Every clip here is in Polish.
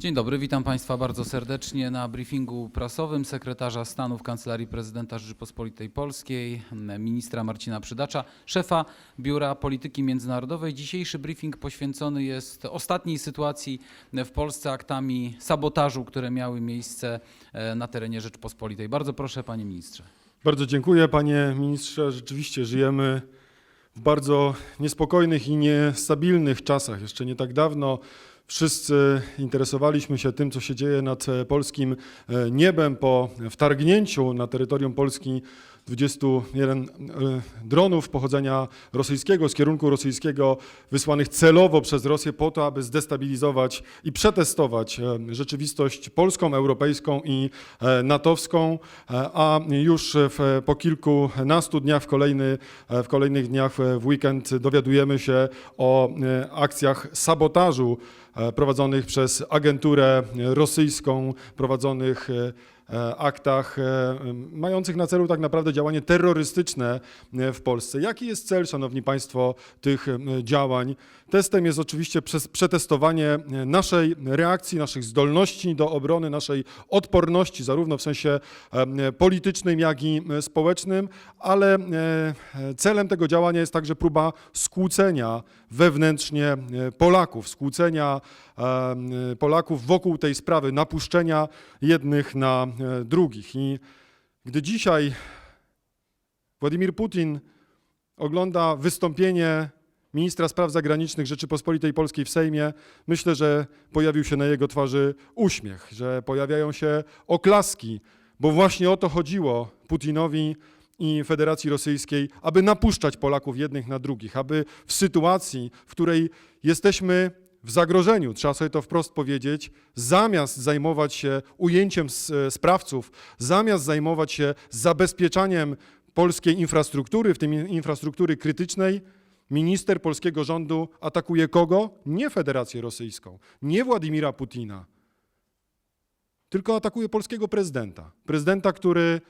Dzień dobry, witam Państwa bardzo serdecznie na briefingu prasowym sekretarza stanu w Kancelarii Prezydenta Rzeczypospolitej Polskiej, ministra Marcina Przydacza, szefa Biura Polityki Międzynarodowej. Dzisiejszy briefing poświęcony jest ostatniej sytuacji w Polsce aktami sabotażu, które miały miejsce e, na terenie Rzeczypospolitej. Bardzo proszę, panie ministrze. Bardzo dziękuję, panie ministrze. Rzeczywiście żyjemy w bardzo niespokojnych i niestabilnych czasach. Jeszcze nie tak dawno wszyscy interesowaliśmy się tym, co się dzieje nad e, polskim e, niebem po wtargnięciu na terytorium Polski 21 e, dronów pochodzenia rosyjskiego, z kierunku rosyjskiego, wysłanych celowo przez Rosję po to, aby zdestabilizować i przetestować e, rzeczywistość polską, europejską i e, natowską, a już w, po kilkunastu dniach, w, kolejny, w kolejnych dniach w weekend dowiadujemy się o akcjach sabotażu prowadzonych przez agenturę rosyjską, prowadzonych aktach e, mających na celu tak naprawdę działanie terrorystyczne e, w Polsce. Jaki jest cel, Szanowni Państwo, tych e, działań? Testem jest oczywiście przetestowanie e, naszej reakcji, naszych zdolności do obrony, naszej odporności, zarówno w sensie e, politycznym, jak i e, społecznym, ale e, e, celem tego działania jest także próba skłócenia wewnętrznie e, Polaków, skłócenia e, Polaków wokół tej sprawy, napuszczenia jednych na e, drugich. I gdy dzisiaj Władimir Putin ogląda wystąpienie ministra spraw zagranicznych Rzeczypospolitej Polskiej w Sejmie, myślę, że pojawił się na jego twarzy uśmiech, że pojawiają się oklaski, bo właśnie o to chodziło Putinowi i Federacji Rosyjskiej, aby napuszczać Polaków jednych na drugich, aby w sytuacji, w której jesteśmy w zagrożeniu, trzeba sobie to wprost powiedzieć, zamiast zajmować się ujęciem s- sprawców, zamiast zajmować się zabezpieczaniem polskiej infrastruktury, w tym in- infrastruktury krytycznej, minister polskiego rządu atakuje kogo? Nie Federację Rosyjską, nie Władimira Putina, tylko atakuje polskiego prezydenta. Prezydenta, który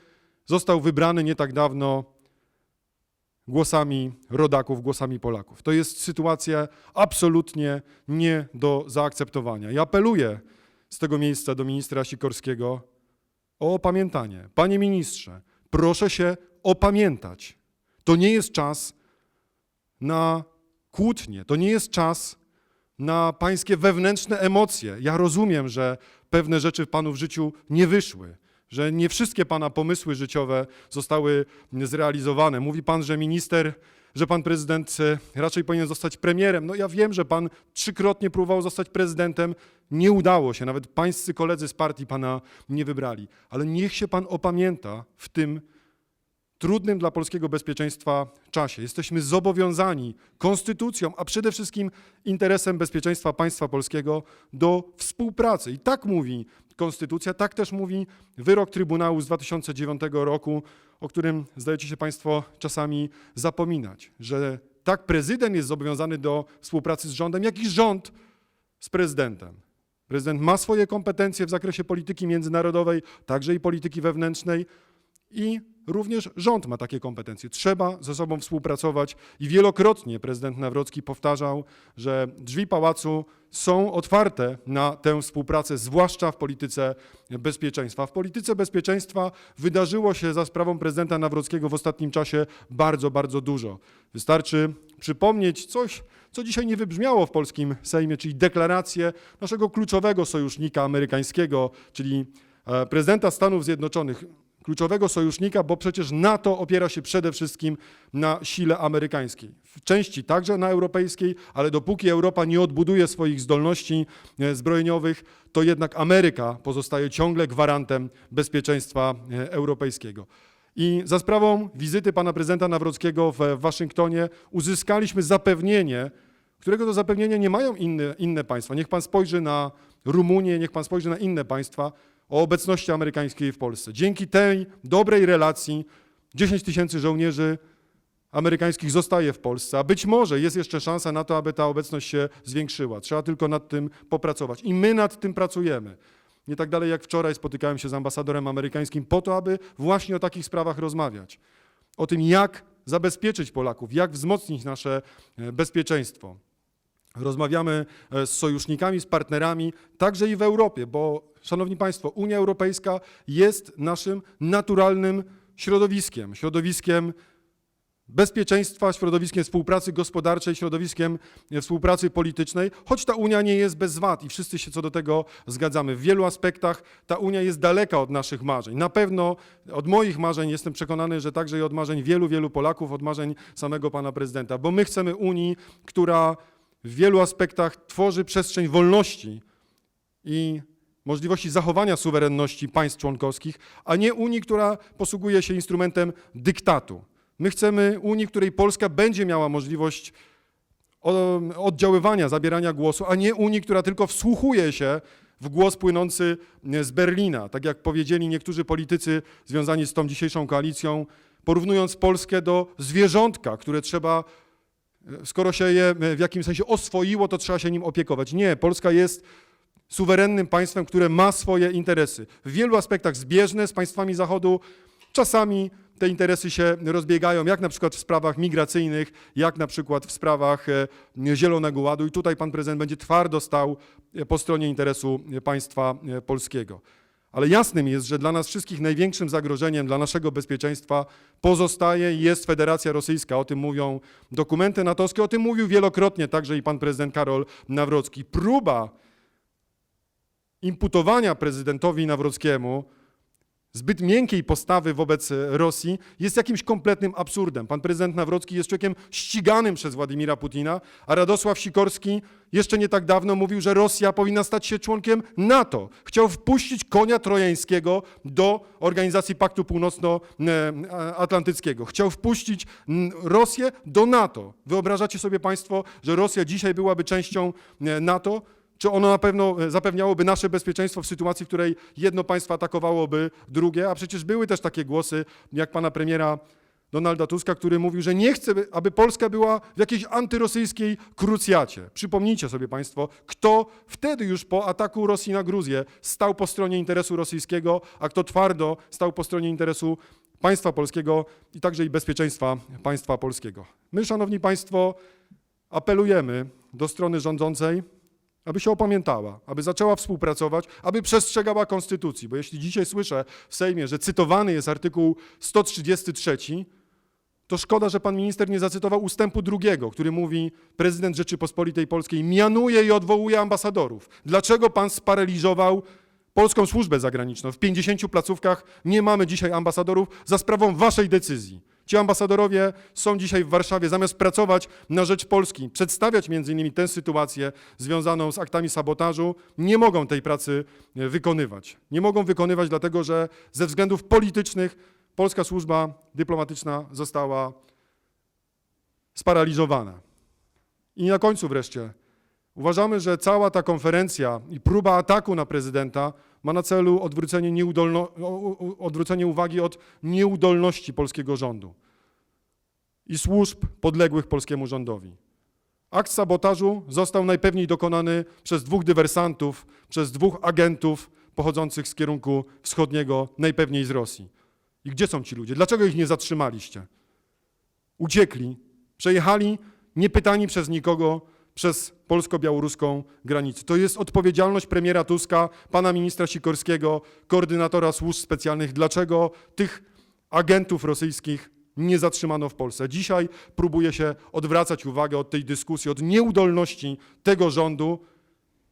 został wybrany nie tak dawno głosami rodaków, głosami Polaków. To jest sytuacja absolutnie nie do zaakceptowania. I apeluję z tego miejsca do ministra Sikorskiego o opamiętanie. Panie ministrze, proszę się opamiętać. To nie jest czas na kłótnie, to nie jest czas na pańskie wewnętrzne emocje. Ja rozumiem, że pewne rzeczy panu w życiu nie wyszły, że nie wszystkie pana pomysły życiowe zostały zrealizowane. Mówi pan, że minister, że pan prezydent e, raczej powinien zostać premierem. No ja wiem, że pan trzykrotnie próbował zostać prezydentem, nie udało się, nawet pańscy koledzy z partii pana nie wybrali. Ale niech się pan opamięta w tym trudnym dla polskiego bezpieczeństwa czasie. Jesteśmy zobowiązani konstytucją, a przede wszystkim interesem bezpieczeństwa państwa polskiego do współpracy. I tak mówi konstytucja, tak też mówi wyrok Trybunału z 2009 roku, o którym zdajecie się Państwo czasami zapominać, że tak prezydent jest zobowiązany do współpracy z rządem, jak i rząd z prezydentem. Prezydent ma swoje kompetencje w zakresie polityki międzynarodowej, także i polityki wewnętrznej i również rząd ma takie kompetencje. Trzeba ze sobą współpracować i wielokrotnie prezydent Nawrocki powtarzał, że drzwi pałacu są otwarte na tę współpracę, zwłaszcza w polityce bezpieczeństwa. W polityce bezpieczeństwa wydarzyło się za sprawą prezydenta Nawrockiego w ostatnim czasie bardzo, bardzo dużo. Wystarczy przypomnieć coś, co dzisiaj nie wybrzmiało w polskim Sejmie, czyli deklarację naszego kluczowego sojusznika amerykańskiego, czyli e, prezydenta Stanów Zjednoczonych, kluczowego sojusznika, bo przecież NATO opiera się przede wszystkim na sile amerykańskiej. W części także na europejskiej, ale dopóki Europa nie odbuduje swoich zdolności e, zbrojeniowych, to jednak Ameryka pozostaje ciągle gwarantem bezpieczeństwa e, europejskiego. I za sprawą wizyty pana prezydenta Nawrockiego w Waszyngtonie uzyskaliśmy zapewnienie, którego to zapewnienia nie mają inne, inne państwa. Niech pan spojrzy na Rumunię, niech pan spojrzy na inne państwa o obecności amerykańskiej w Polsce. Dzięki tej dobrej relacji 10 tysięcy żołnierzy amerykańskich zostaje w Polsce, a być może jest jeszcze szansa na to, aby ta obecność się zwiększyła. Trzeba tylko nad tym popracować. I my nad tym pracujemy. Nie tak dalej jak wczoraj spotykałem się z ambasadorem amerykańskim po to, aby właśnie o takich sprawach rozmawiać. O tym, jak zabezpieczyć Polaków, jak wzmocnić nasze e, bezpieczeństwo. Rozmawiamy e, z sojusznikami, z partnerami, także i w Europie, bo, Szanowni Państwo, Unia Europejska jest naszym naturalnym środowiskiem, środowiskiem bezpieczeństwa, środowiskiem współpracy gospodarczej, środowiskiem e, współpracy politycznej, choć ta Unia nie jest bez wad i wszyscy się co do tego zgadzamy. W wielu aspektach ta Unia jest daleka od naszych marzeń. Na pewno od moich marzeń jestem przekonany, że także i od marzeń wielu, wielu Polaków, od marzeń samego pana prezydenta, bo my chcemy Unii, która w wielu aspektach tworzy przestrzeń wolności i możliwości zachowania suwerenności państw członkowskich, a nie Unii, która posługuje się instrumentem dyktatu. My chcemy Unii, której Polska będzie miała możliwość oddziaływania, zabierania głosu, a nie Unii, która tylko wsłuchuje się w głos płynący z Berlina. Tak jak powiedzieli niektórzy politycy związani z tą dzisiejszą koalicją, porównując Polskę do zwierzątka, które trzeba skoro się je w jakimś sensie oswoiło, to trzeba się nim opiekować. Nie, Polska jest suwerennym państwem, które ma swoje interesy. W wielu aspektach zbieżne z państwami Zachodu. Czasami te interesy się rozbiegają, jak na przykład w sprawach migracyjnych, jak na przykład w sprawach e, Zielonego Ładu. I tutaj pan prezydent będzie twardo stał e, po stronie interesu e, państwa e, polskiego. Ale jasnym jest, że dla nas wszystkich największym zagrożeniem dla naszego bezpieczeństwa pozostaje i jest Federacja Rosyjska. O tym mówią dokumenty natowskie, o tym mówił wielokrotnie także i pan prezydent Karol Nawrocki. Próba imputowania prezydentowi Nawrockiemu zbyt miękkiej postawy wobec e, Rosji jest jakimś kompletnym absurdem. Pan prezydent Nawrocki jest człowiekiem ściganym przez Władimira Putina, a Radosław Sikorski jeszcze nie tak dawno mówił, że Rosja powinna stać się członkiem NATO. Chciał wpuścić konia trojańskiego do Organizacji Paktu Północnoatlantyckiego. Chciał wpuścić Rosję do NATO. Wyobrażacie sobie Państwo, że Rosja dzisiaj byłaby częścią e, NATO? Czy ono na pewno e, zapewniałoby nasze bezpieczeństwo w sytuacji, w której jedno państwo atakowałoby drugie? A przecież były też takie głosy, jak pana premiera Donalda Tuska, który mówił, że nie chce, aby Polska była w jakiejś antyrosyjskiej krucjacie. Przypomnijcie sobie Państwo, kto wtedy już po ataku Rosji na Gruzję stał po stronie interesu rosyjskiego, a kto twardo stał po stronie interesu państwa polskiego i także i bezpieczeństwa państwa polskiego. My, Szanowni Państwo, apelujemy do strony rządzącej, aby się opamiętała, aby zaczęła współpracować, aby przestrzegała konstytucji. Bo jeśli dzisiaj słyszę w Sejmie, że cytowany jest artykuł 133, to szkoda, że pan minister nie zacytował ustępu drugiego, który mówi, prezydent Rzeczypospolitej Polskiej mianuje i odwołuje ambasadorów. Dlaczego pan sparaliżował polską służbę zagraniczną? W 50 placówkach nie mamy dzisiaj ambasadorów za sprawą waszej decyzji. Ci ambasadorowie są dzisiaj w Warszawie, zamiast pracować na rzecz Polski, przedstawiać między innymi tę sytuację związaną z aktami sabotażu, nie mogą tej pracy e, wykonywać. Nie mogą wykonywać dlatego, że ze względów politycznych polska służba dyplomatyczna została sparaliżowana. I na końcu wreszcie uważamy, że cała ta konferencja i próba ataku na prezydenta ma na celu odwrócenie, nieudolno, odwrócenie uwagi od nieudolności polskiego rządu i służb podległych polskiemu rządowi. Akt sabotażu został najpewniej dokonany przez dwóch dywersantów, przez dwóch agentów pochodzących z kierunku wschodniego, najpewniej z Rosji. I gdzie są ci ludzie? Dlaczego ich nie zatrzymaliście? Uciekli, przejechali niepytani przez nikogo przez polsko-białoruską granicę. To jest odpowiedzialność premiera Tuska, pana ministra Sikorskiego, koordynatora służb specjalnych. Dlaczego tych agentów rosyjskich nie zatrzymano w Polsce? Dzisiaj próbuje się odwracać uwagę od tej dyskusji, od nieudolności tego rządu,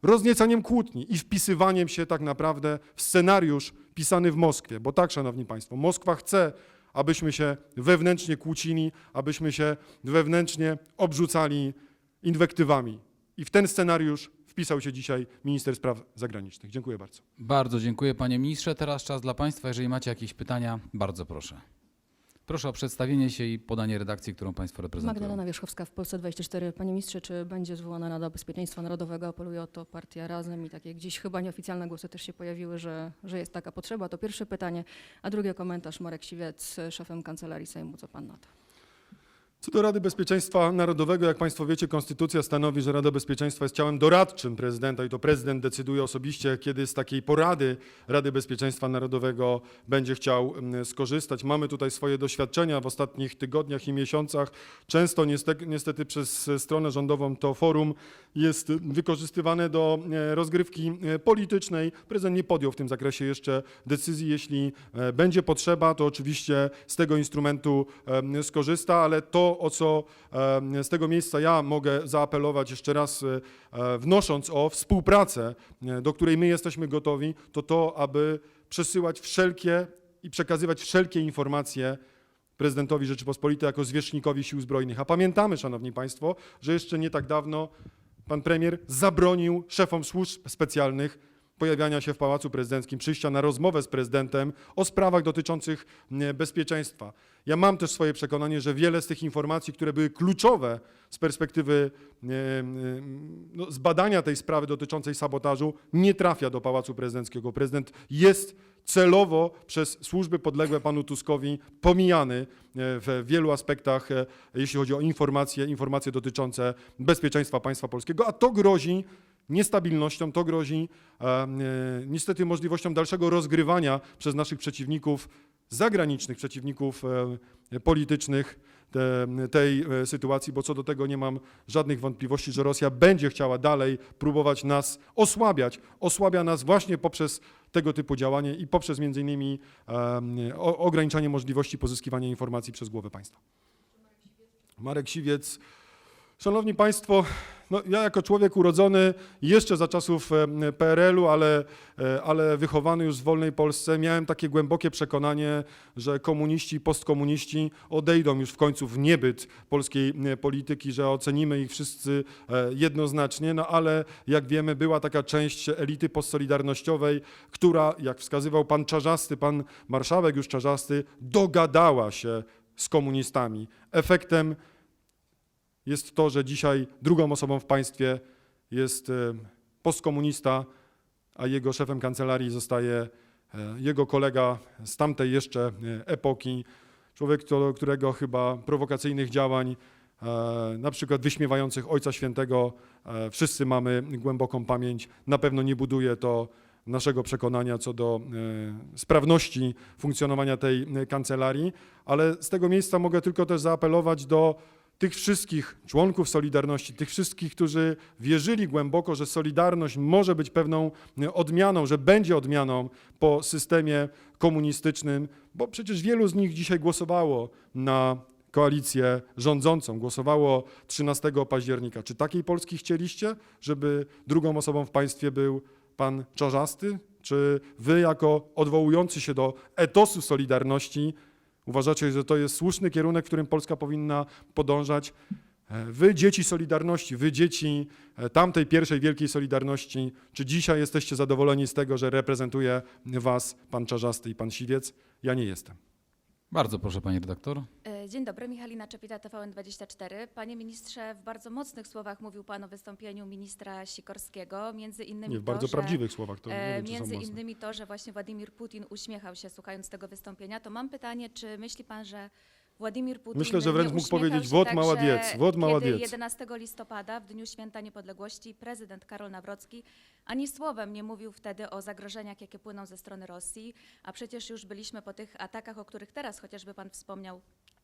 rozniecaniem kłótni i wpisywaniem się tak naprawdę w scenariusz pisany w Moskwie. Bo tak, szanowni państwo, Moskwa chce, abyśmy się wewnętrznie kłócili, abyśmy się wewnętrznie obrzucali inwektywami. I w ten scenariusz wpisał się dzisiaj minister spraw zagranicznych. Dziękuję bardzo. Bardzo dziękuję panie ministrze. Teraz czas dla państwa. Jeżeli macie jakieś pytania, bardzo proszę. Proszę o przedstawienie się i podanie redakcji, którą państwo reprezentują. Magdalena Wierzchowska w Polsce 24. Panie ministrze, czy będzie zwołana Rada Bezpieczeństwa Narodowego? Apeluje o to partia Razem i takie gdzieś chyba nieoficjalne głosy też się pojawiły, że, że jest taka potrzeba. To pierwsze pytanie. A drugie komentarz Marek Siwiec, szefem Kancelarii Sejmu. Co pan na to? Co do Rady Bezpieczeństwa Narodowego, jak Państwo wiecie, Konstytucja stanowi, że Rada Bezpieczeństwa jest ciałem doradczym prezydenta i to prezydent decyduje osobiście, kiedy z takiej porady Rady Bezpieczeństwa Narodowego będzie chciał mm, skorzystać. Mamy tutaj swoje doświadczenia w ostatnich tygodniach i miesiącach. Często niestety, niestety przez stronę rządową to forum jest wykorzystywane do e, rozgrywki e, politycznej. Prezydent nie podjął w tym zakresie jeszcze decyzji. Jeśli e, będzie potrzeba, to oczywiście z tego instrumentu skorzysta, ale to, o co z tego miejsca ja mogę zaapelować jeszcze raz, e, wnosząc o współpracę, e, do której my jesteśmy gotowi, to to, aby przesyłać wszelkie i przekazywać wszelkie informacje prezydentowi Rzeczypospolitej jako zwierzchnikowi sił zbrojnych. A pamiętamy, szanowni państwo, że jeszcze nie tak dawno pan premier zabronił szefom służb specjalnych pojawiania się w Pałacu Prezydenckim, przyjścia na rozmowę z prezydentem o sprawach dotyczących bezpieczeństwa. Ja mam też swoje przekonanie, że wiele z tych informacji, które były kluczowe z perspektywy no, zbadania tej sprawy dotyczącej sabotażu, nie trafia do Pałacu Prezydenckiego. Prezydent jest celowo przez służby podległe panu Tuskowi pomijany e, w wielu aspektach, e, jeśli chodzi o informacje, informacje dotyczące bezpieczeństwa państwa polskiego, a to grozi niestabilnością, to grozi e, e, niestety możliwością dalszego rozgrywania przez naszych przeciwników, zagranicznych przeciwników e, politycznych te, tej sytuacji, bo co do tego nie mam żadnych wątpliwości, że Rosja będzie chciała dalej próbować nas osłabiać. Osłabia nas właśnie poprzez tego typu działanie i poprzez między innymi ograniczanie możliwości pozyskiwania informacji przez głowę państwa. Marek Siwiec. Szanowni Państwo, no ja jako człowiek urodzony jeszcze za czasów e, PRL-u, ale, e, ale wychowany już w wolnej Polsce, miałem takie głębokie przekonanie, że komuniści postkomuniści odejdą już w końcu w niebyt polskiej e, polityki, że ocenimy ich wszyscy jednoznacznie, no ale jak wiemy była taka część elity postsolidarnościowej, która, jak wskazywał pan Czarzasty, pan marszałek już Czarzasty, dogadała się z komunistami. Efektem jest to, że dzisiaj drugą osobą w państwie jest e, postkomunista, a jego szefem kancelarii zostaje e, jego kolega z tamtej jeszcze e, epoki, człowiek, którego chyba prowokacyjnych działań, na przykład wyśmiewających Ojca Świętego, wszyscy mamy głęboką pamięć. Na pewno nie buduje to naszego przekonania co do sprawności funkcjonowania tej kancelarii, ale z tego miejsca mogę tylko też zaapelować do tych wszystkich członków Solidarności, tych wszystkich, którzy wierzyli głęboko, że Solidarność może być pewną e, odmianą, że będzie odmianą po systemie komunistycznym, bo przecież wielu z nich dzisiaj głosowało na koalicję rządzącą, głosowało 13 października. Czy takiej Polski chcieliście, żeby drugą osobą w państwie był pan Czarzasty? Czy wy, jako odwołujący się do etosu Solidarności, Uważacie, że to jest słuszny kierunek, w którym Polska powinna podążać? E, Wy, dzieci Solidarności, wy, dzieci e, tamtej pierwszej wielkiej Solidarności, czy dzisiaj jesteście zadowoleni z tego, że reprezentuje was pan Czarzasty i pan Siwiec? Ja nie jestem. Bardzo proszę, pani redaktor. E, Dzień dobry, Michalina Czepita, TVN24. Panie ministrze, w bardzo mocnych słowach mówił pan o wystąpieniu ministra Sikorskiego, między innymi Nie, w to, bardzo że, prawdziwych słowach, to nie e, wiem, czy są Między mocne. innymi to, że właśnie Władimir Putin uśmiechał się słuchając tego wystąpienia. To mam pytanie, czy myśli pan, że Władimir Putin Myślę, że nie wręcz mógł uśmiechał powiedzieć, się "Wod także, maładiec, wod maładiec". Kiedy 11 listopada, w Dniu Święta Niepodległości, prezydent Karol Nawrocki ani słowem nie mówił wtedy o zagrożeniach, jakie płyną ze strony Rosji, a przecież już byliśmy po tych atakach, o których teraz chociażby pan wspomniał,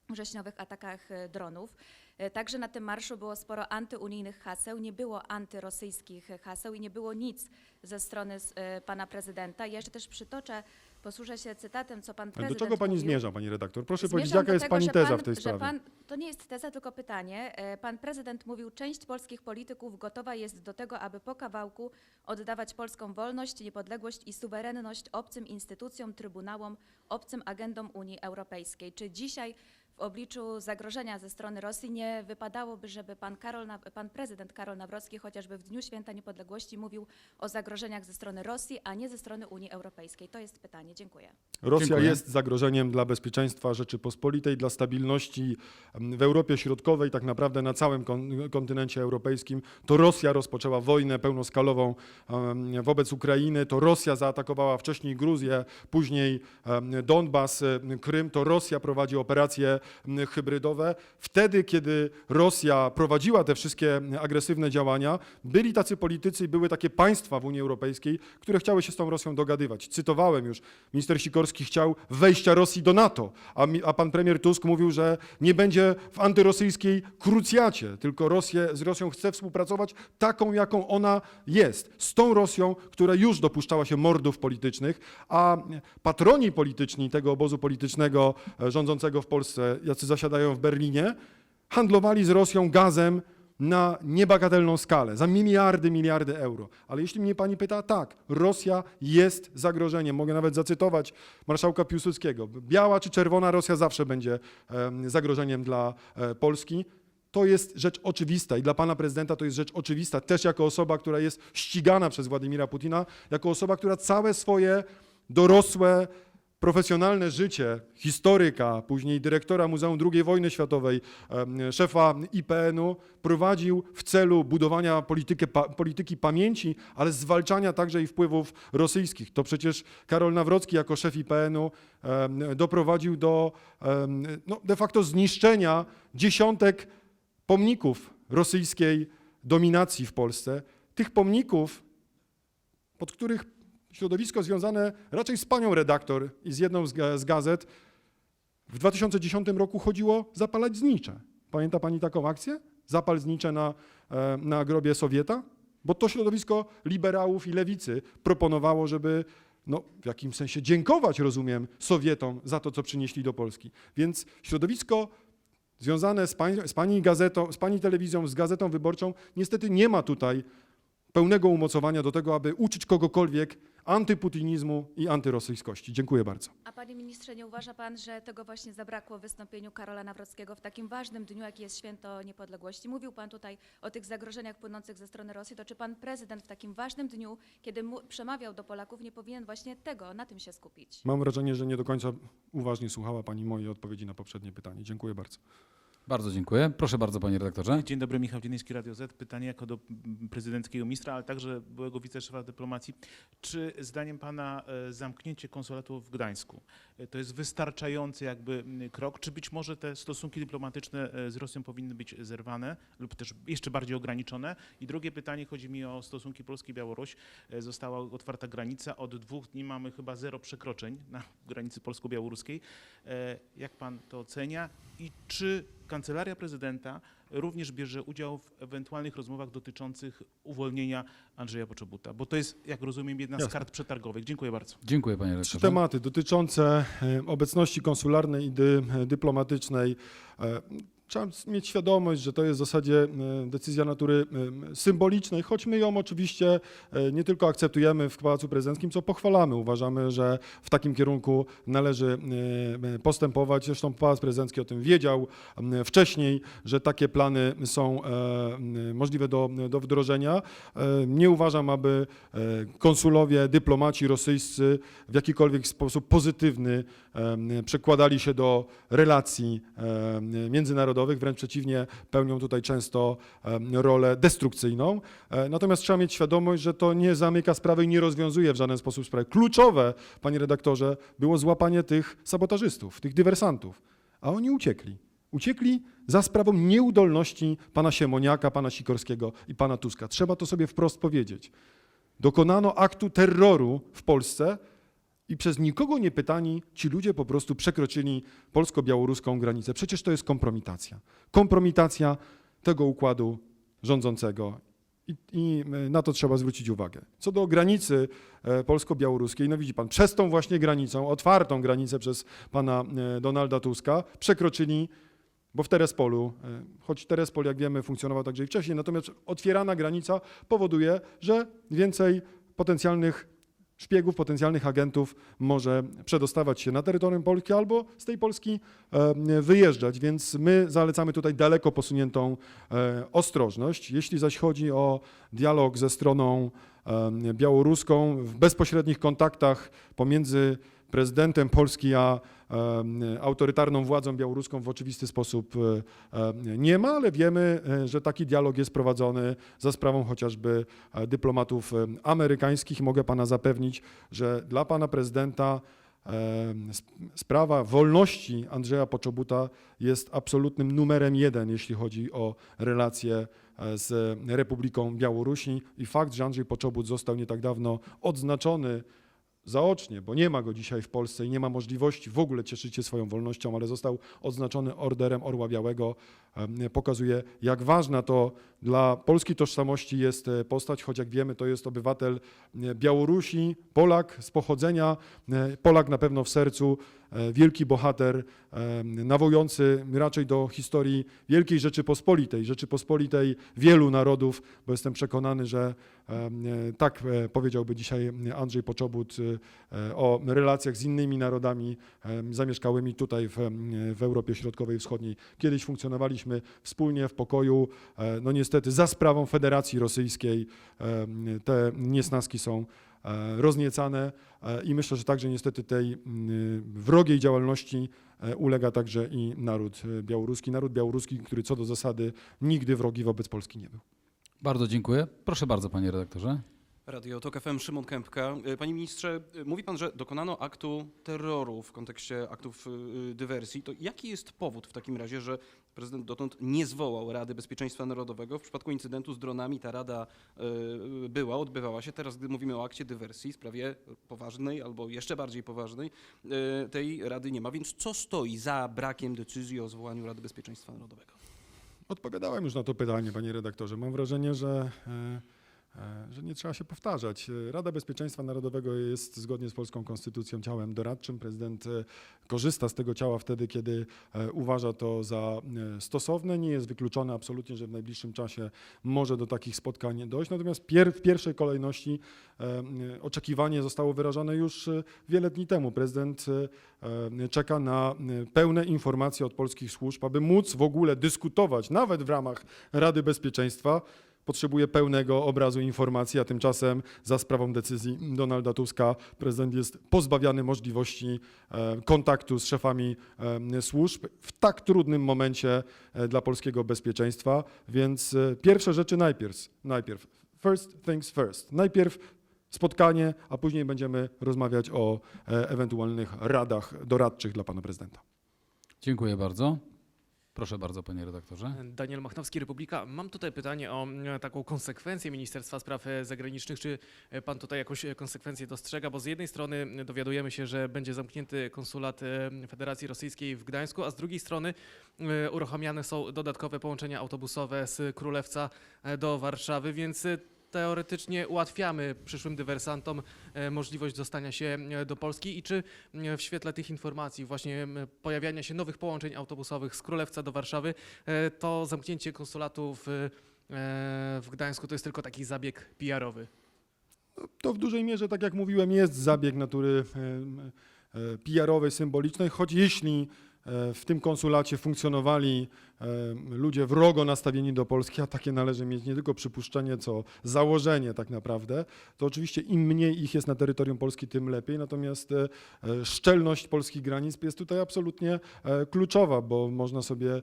wrześniowych atakach e, dronów. E, Także na tym marszu było sporo antyunijnych haseł, nie było antyrosyjskich haseł i nie było nic ze strony s- e, pana prezydenta. Ja jeszcze też przytoczę, posłużę się cytatem, co pan prezydent do czego pani mówił. zmierza, pani redaktor? Proszę powiedzieć, Zmierzam jaka do jest tego, pani teza pan, w tej sprawie? Pan, to nie jest teza, tylko pytanie. E, Pan prezydent mówił, część polskich polityków gotowa jest do tego, aby po kawałku oddawać polską wolność, niepodległość i suwerenność obcym instytucjom, trybunałom, obcym agendom Unii Europejskiej. Czy dzisiaj w obliczu zagrożenia ze strony Rosji nie wypadałoby, żeby pan, Karol, pan prezydent Karol Nawrocki chociażby w Dniu Święta Niepodległości mówił o zagrożeniach ze strony Rosji, a nie ze strony Unii Europejskiej? To jest pytanie. Dziękuję. Rosja Dziękuję. jest zagrożeniem dla bezpieczeństwa Rzeczypospolitej, dla stabilności em, w Europie Środkowej, tak naprawdę na całym kon- kontynencie europejskim. To Rosja rozpoczęła wojnę pełnoskalową em, wobec Ukrainy, to Rosja zaatakowała wcześniej Gruzję, później em, Donbas, Krym, to Rosja prowadzi operację hybrydowe. Wtedy, kiedy Rosja prowadziła te wszystkie agresywne działania, byli tacy politycy i były takie państwa w Unii Europejskiej, które chciały się z tą Rosją dogadywać. Cytowałem już, minister Sikorski chciał wejścia Rosji do NATO, a, mi, a pan premier Tusk mówił, że nie będzie w antyrosyjskiej krucjacie, tylko Rosję, z Rosją chce współpracować taką, jaką ona jest. Z tą Rosją, która już dopuszczała się mordów politycznych, a patroni polityczni tego obozu politycznego e, rządzącego w Polsce, jacy zasiadają w Berlinie, handlowali z Rosją gazem na niebagatelną skalę, za miliardy, miliardy euro. Ale jeśli mnie pani pyta, tak, Rosja jest zagrożeniem. Mogę nawet zacytować marszałka Piłsudskiego. Biała czy czerwona Rosja zawsze będzie em, zagrożeniem dla e, Polski. To jest rzecz oczywista i dla pana prezydenta to jest rzecz oczywista. Też jako osoba, która jest ścigana przez Władimira Putina, jako osoba, która całe swoje dorosłe, profesjonalne życie historyka, później dyrektora Muzeum II Wojny Światowej, szefa IPN-u prowadził w celu budowania polityki, polityki pamięci, ale zwalczania także i wpływów rosyjskich. To przecież Karol Nawrocki jako szef IPN-u doprowadził do no, de facto zniszczenia dziesiątek pomników rosyjskiej dominacji w Polsce. Tych pomników, pod których środowisko związane raczej z panią redaktor i z jedną z, ga- z gazet w 2010 roku chodziło zapalać znicze. Pamięta pani taką akcję? Zapal znicze na, e, na grobie Sowieta? Bo to środowisko liberałów i lewicy proponowało, żeby no, w jakimś sensie dziękować, rozumiem, Sowietom za to, co przynieśli do Polski. Więc środowisko związane z pani, z pani gazetą, z pani telewizją, z gazetą wyborczą, niestety nie ma tutaj pełnego umocowania do tego, aby uczyć kogokolwiek antyputinizmu i antyrosyjskości. Dziękuję bardzo. A panie ministrze, nie uważa pan, że tego właśnie zabrakło w wystąpieniu Karola Nawrockiego w takim ważnym dniu, jaki jest Święto Niepodległości? Mówił pan tutaj o tych zagrożeniach płynących ze strony Rosji. To czy pan prezydent w takim ważnym dniu, kiedy przemawiał do Polaków, nie powinien właśnie tego, na tym się skupić? Mam wrażenie, że nie do końca uważnie słuchała pani mojej odpowiedzi na poprzednie pytanie. Dziękuję bardzo. Bardzo dziękuję. Proszę bardzo, panie redaktorze. Dzień dobry, Michał Dziennicki, Radio Z. Pytanie jako do prezydenckiego ministra, ale także byłego wiceszefa dyplomacji. Czy zdaniem pana e, zamknięcie konsulatu w Gdańsku e, to jest wystarczający jakby krok, czy być może te stosunki dyplomatyczne e, z Rosją powinny być zerwane lub też jeszcze bardziej ograniczone? I drugie pytanie, chodzi mi o stosunki Polski-Białoruś. Została otwarta granica, od dwóch dni mamy chyba zero przekroczeń na granicy polsko-białoruskiej. Jak pan to ocenia i czy Kancelaria Prezydenta również bierze udział w ewentualnych rozmowach dotyczących uwolnienia Andrzeja Poczobuta? Bo to jest, jak rozumiem, jedna z Jasne. kart przetargowych. Dziękuję bardzo. Dziękuję, panie Trzy redaktorze. tematy dotyczące e, obecności konsularnej i dy, dyplomatycznej. Trzeba mieć świadomość, że to jest w zasadzie e, decyzja natury e, symbolicznej, choć my ją oczywiście e, nie tylko akceptujemy w Pałacu Prezydenckim, co pochwalamy. Uważamy, że w takim kierunku należy postępować. Zresztą Pałac Prezydencki o tym wiedział wcześniej, że takie plany są możliwe do, do wdrożenia. Nie uważam, aby konsulowie, dyplomaci rosyjscy w jakikolwiek sposób pozytywny przekładali się do relacji em, międzynarodowych, wręcz przeciwnie, pełnią tutaj często rolę destrukcyjną. E, Natomiast trzeba mieć świadomość, że to nie zamyka sprawy i nie rozwiązuje w żaden sposób sprawy. Kluczowe, panie redaktorze, było złapanie tych sabotażystów, tych dywersantów, a oni uciekli. Uciekli za sprawą nieudolności pana Siemoniaka, pana Sikorskiego i pana Tuska. Trzeba to sobie wprost powiedzieć. Dokonano aktu terroru w Polsce i przez nikogo nie pytani ci ludzie po prostu przekroczyli polsko-białoruską granicę. Przecież to jest kompromitacja. Kompromitacja tego układu rządzącego. I, I na to trzeba zwrócić uwagę. Co do granicy e, polsko-białoruskiej, no widzi pan, przez tą właśnie granicą, otwartą granicę przez pana e, Donalda Tuska, przekroczyli bo w Terespolu, e, choć Terespol, jak wiemy, funkcjonował także i wcześniej, natomiast otwierana granica powoduje, że więcej potencjalnych szpiegów, potencjalnych agentów może przedostawać się na terytorium Polski albo z tej Polski e, wyjeżdżać, więc my zalecamy tutaj daleko posuniętą e, ostrożność. Jeśli zaś chodzi o dialog ze stroną e, białoruską w bezpośrednich kontaktach pomiędzy prezydentem Polski a autorytarną władzą białoruską w oczywisty sposób e, e, nie ma, ale wiemy, e, że taki dialog jest prowadzony za sprawą chociażby dyplomatów amerykańskich. Mogę pana zapewnić, że dla pana prezydenta sp- sprawa wolności Andrzeja Poczobuta jest absolutnym numerem jeden, jeśli chodzi o relacje z Republiką Białorusi i fakt, że Andrzej Poczobut został nie tak dawno odznaczony zaocznie, bo nie ma go dzisiaj w Polsce i nie ma możliwości w ogóle cieszyć się swoją wolnością, ale został odznaczony orderem Orła Białego, pokazuje jak ważna to dla polskiej tożsamości jest e, postać, choć jak wiemy to jest obywatel e, Białorusi, Polak z pochodzenia, e, Polak na pewno w sercu, wielki bohater, e, nawołujący raczej do historii Wielkiej Rzeczypospolitej, Rzeczypospolitej wielu narodów, bo jestem przekonany, że e, tak e, powiedziałby dzisiaj Andrzej Poczobut e, o relacjach z innymi narodami e, zamieszkałymi tutaj w, w Europie Środkowej i Wschodniej. Kiedyś funkcjonowaliśmy wspólnie w pokoju, e, no niestety za sprawą Federacji Rosyjskiej e, te niesnaski są e, rozniecane e, i myślę, że także niestety tej mm, wrogiej działalności e, ulega także i naród e, białoruski. Naród białoruski, który co do zasady nigdy wrogi wobec Polski nie był. Bardzo dziękuję. Proszę bardzo, panie redaktorze. Radio TOK FM, Szymon Kępka. E, Panie ministrze, e, mówi pan, że dokonano aktu terroru w kontekście aktów e, dywersji. To jaki jest powód w takim razie, że prezydent dotąd nie zwołał Rady Bezpieczeństwa Narodowego? W przypadku incydentu z dronami ta rada była, odbywała się. Teraz, gdy mówimy o akcie dywersji, sprawie poważnej albo jeszcze bardziej poważnej, tej rady nie ma. Więc co stoi za brakiem decyzji o zwołaniu Rady Bezpieczeństwa Narodowego? Odpowiadałem już na to pytanie, panie redaktorze. Mam wrażenie, że, że nie trzeba się powtarzać. E, Rada Bezpieczeństwa Narodowego jest zgodnie z polską konstytucją ciałem doradczym. Prezydent e, korzysta z tego ciała wtedy, kiedy e, uważa to za e, stosowne. Nie jest wykluczone absolutnie, że w najbliższym czasie może do takich spotkań dojść. Natomiast pier, w pierwszej kolejności e, e, oczekiwanie zostało wyrażone już e, wiele dni temu. Prezydent e, e, czeka na e, pełne informacje od polskich służb, aby móc w ogóle dyskutować, nawet w ramach Rady Bezpieczeństwa. Potrzebuje pełnego obrazu informacji, a tymczasem za sprawą decyzji Donalda Tuska prezydent jest pozbawiany możliwości e, kontaktu z szefami e, służb w tak trudnym momencie e, dla polskiego bezpieczeństwa. Więc pierwsze rzeczy najpierw, najpierw. First things first. Najpierw spotkanie, a później będziemy rozmawiać o ewentualnych radach doradczych dla pana prezydenta. Dziękuję bardzo. Proszę bardzo, panie redaktorze. Daniel Machnowski, Republika. Mam tutaj pytanie o mm, taką konsekwencję Ministerstwa Spraw e, Zagranicznych. Czy e, pan tutaj jakąś e, konsekwencję dostrzega? Bo z jednej strony dowiadujemy się, że będzie zamknięty konsulat e, Federacji Rosyjskiej w Gdańsku, a z drugiej strony e, uruchamiane są dodatkowe połączenia autobusowe z Królewca e, do Warszawy, więc e, teoretycznie ułatwiamy przyszłym dywersantom e, możliwość dostania się e, do Polski i czy e, w świetle tych informacji, właśnie pojawiania się nowych połączeń autobusowych z Królewca do Warszawy, to zamknięcie konsulatu w, w Gdańsku to jest tylko taki zabieg PR-owy. To w dużej mierze, tak jak mówiłem, jest zabieg natury PR-owej, symbolicznej, choć jeśli w tym konsulacie funkcjonowali e, ludzie wrogo nastawieni do Polski, a takie należy mieć nie tylko przypuszczenie, co założenie tak naprawdę, to oczywiście im mniej ich jest na terytorium Polski, tym lepiej. Natomiast e, e, szczelność polskich granic jest tutaj absolutnie e, kluczowa, bo można sobie e,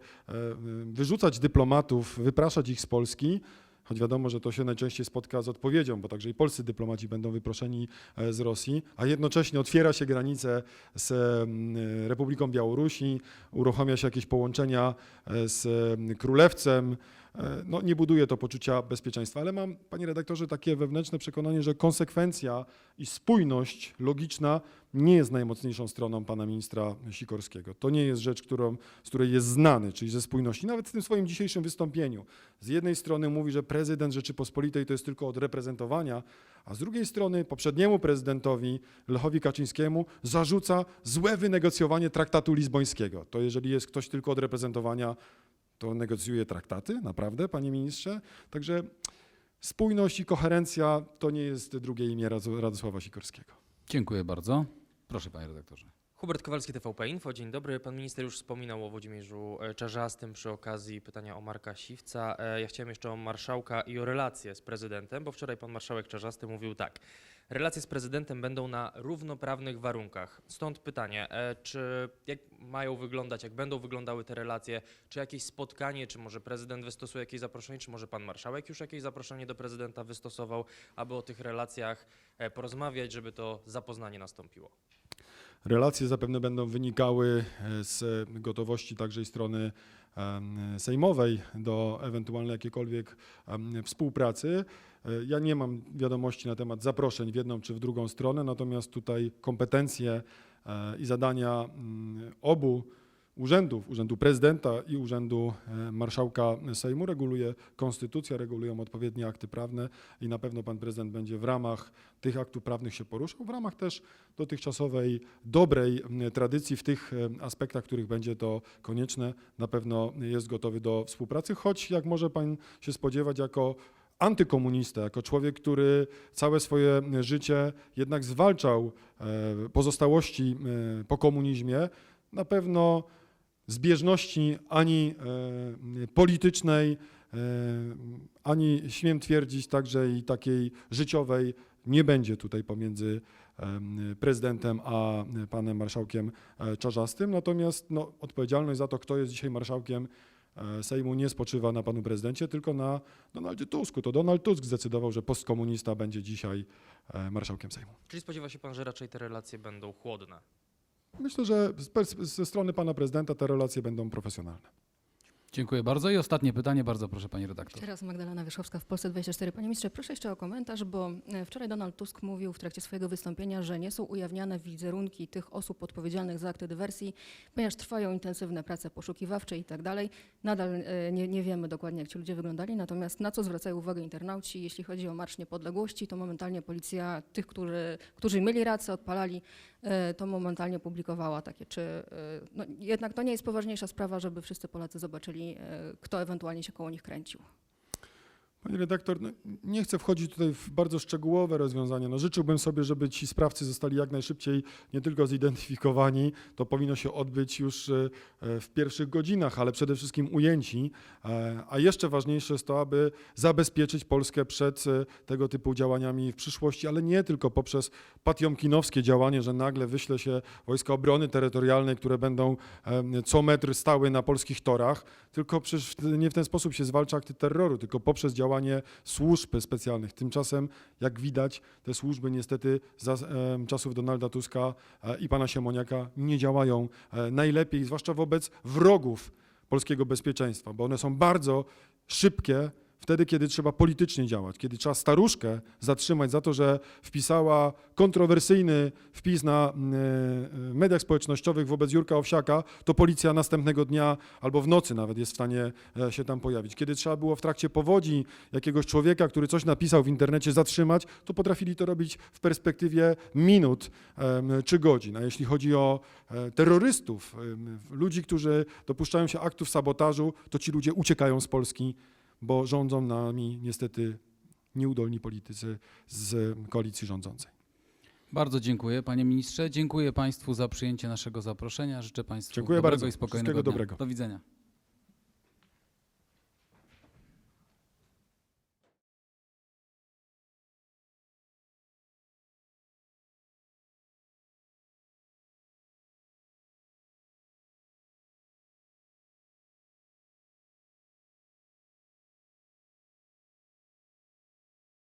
wyrzucać dyplomatów, wypraszać ich z Polski, choć wiadomo, że to się najczęściej spotka z odpowiedzią, bo także i polscy dyplomaci będą wyproszeni e, z Rosji, a jednocześnie otwiera się granice z mm, Republiką Białorusi, uruchamia się jakieś połączenia e, z Królewcem. E, No, nie buduje to poczucia bezpieczeństwa, ale mam, panie redaktorze, takie wewnętrzne przekonanie, że konsekwencja i spójność logiczna nie jest najmocniejszą stroną pana ministra Sikorskiego. To nie jest rzecz, którą, z której jest znany, czyli ze spójności. Nawet w tym swoim dzisiejszym wystąpieniu. Z jednej strony mówi, że prezydent Rzeczypospolitej to jest tylko od reprezentowania, a z drugiej strony poprzedniemu prezydentowi Lechowi Kaczyńskiemu zarzuca złe wynegocjowanie traktatu lizbońskiego. To jeżeli jest ktoś tylko od reprezentowania, to negocjuje traktaty, naprawdę, panie ministrze? Także spójność i koherencja to nie jest drugie imię Radosława Sikorskiego. Dziękuję bardzo. Proszę, panie redaktorze. Hubert Kowalski, TVP Info. Dzień dobry. Pan minister już wspominał o Włodzimierzu e, Czarzastym przy okazji pytania o Marka Siwca. E, Ja chciałem jeszcze o marszałka i o relacje z prezydentem, bo wczoraj pan marszałek Czarzasty mówił tak. Relacje z prezydentem będą na równoprawnych warunkach. Stąd pytanie, e, czy jak mają wyglądać, jak będą wyglądały te relacje, czy jakieś spotkanie, czy może prezydent wystosuje jakieś zaproszenie, czy może pan marszałek już jakieś zaproszenie do prezydenta wystosował, aby o tych relacjach e, porozmawiać, żeby to zapoznanie nastąpiło. Relacje zapewne będą wynikały e, z gotowości także i strony sejmowej do ewentualnej jakiejkolwiek współpracy. E, Ja nie mam wiadomości na temat zaproszeń w jedną czy w drugą stronę, natomiast tutaj kompetencje e, i zadania mm, obu urzędów, Urzędu Prezydenta i Urzędu e, Marszałka Sejmu reguluje konstytucja, regulują odpowiednie akty prawne i na pewno pan prezydent będzie w ramach tych aktów prawnych się poruszał, w ramach też dotychczasowej dobrej tradycji w tych e, aspektach, w których będzie to konieczne, na pewno jest gotowy do współpracy, choć jak może pan się spodziewać jako antykomunista, jako człowiek, który całe swoje życie jednak zwalczał e, pozostałości po komunizmie, na pewno zbieżności ani e, politycznej, e, ani śmiem twierdzić także i takiej życiowej nie będzie tutaj pomiędzy em, prezydentem a panem marszałkiem e, Czarzastym. Natomiast no, odpowiedzialność za to, kto jest dzisiaj marszałkiem e, Sejmu nie spoczywa na panu prezydencie, tylko na Donaldzie Tusku. To Donald Tusk zdecydował, że postkomunista będzie dzisiaj e, marszałkiem Sejmu. Czyli spodziewa się pan, że raczej te relacje będą chłodne? Myślę, że ze strony pana prezydenta te relacje będą profesjonalne. Dziękuję bardzo. I ostatnie pytanie, bardzo proszę pani redaktor. Teraz Magdalena Wierzchowska w Polsce 24. Panie ministrze, proszę jeszcze o komentarz, bo e, wczoraj Donald Tusk mówił w trakcie swojego wystąpienia, że nie są ujawniane wizerunki tych osób odpowiedzialnych za akty dywersji, ponieważ trwają intensywne prace poszukiwawcze i tak dalej. Nadal e, nie, nie wiemy dokładnie, jak ci ludzie wyglądali, natomiast na co zwracają uwagę internauci, jeśli chodzi o Marsz Niepodległości, to momentalnie policja tych, którzy, którzy mieli rację, odpalali, to momentalnie publikowała takie, czy e, no, jednak to nie jest poważniejsza sprawa, żeby wszyscy Polacy zobaczyli, e, kto ewentualnie się koło nich kręcił. Panie redaktor, no, nie chcę wchodzić tutaj w bardzo szczegółowe rozwiązania. No, życzyłbym sobie, żeby ci sprawcy zostali jak najszybciej nie tylko zidentyfikowani, to powinno się odbyć już e, w pierwszych godzinach, ale przede wszystkim ujęci. E, A jeszcze ważniejsze jest to, aby zabezpieczyć Polskę przed e, tego typu działaniami w przyszłości, ale nie tylko poprzez patiomkinowskie działanie, że nagle wyśle się Wojska Obrony Terytorialnej, które będą co metr stały na polskich torach, tylko przecież nie w ten sposób się zwalcza akty terroru, tylko poprzez działanie służb specjalnych. Tymczasem, jak widać, te służby niestety za em, czasów Donalda Tuska e, i pana Siemoniaka nie działają e, najlepiej, zwłaszcza wobec wrogów polskiego bezpieczeństwa, bo one są bardzo szybkie wtedy, kiedy trzeba politycznie działać, kiedy trzeba staruszkę zatrzymać za to, że wpisała kontrowersyjny wpis na mm, e, mediach społecznościowych wobec Jurka Owsiaka, to policja następnego dnia albo w nocy nawet jest w stanie e, się tam pojawić. Kiedy trzeba było w trakcie powodzi jakiegoś człowieka, który coś napisał w internecie, zatrzymać, to potrafili to robić w perspektywie minut czy godzin. A jeśli chodzi o e, terrorystów, ludzi, którzy dopuszczają się aktów sabotażu, to ci ludzie uciekają z Polski, bo rządzą nami niestety nieudolni politycy z koalicji rządzącej. Bardzo dziękuję panie ministrze. Dziękuję państwu za przyjęcie naszego zaproszenia. Życzę państwu Dziękuję dobrego bardzo. i spokojnego Wszystkiego dnia. dobrego. Do widzenia.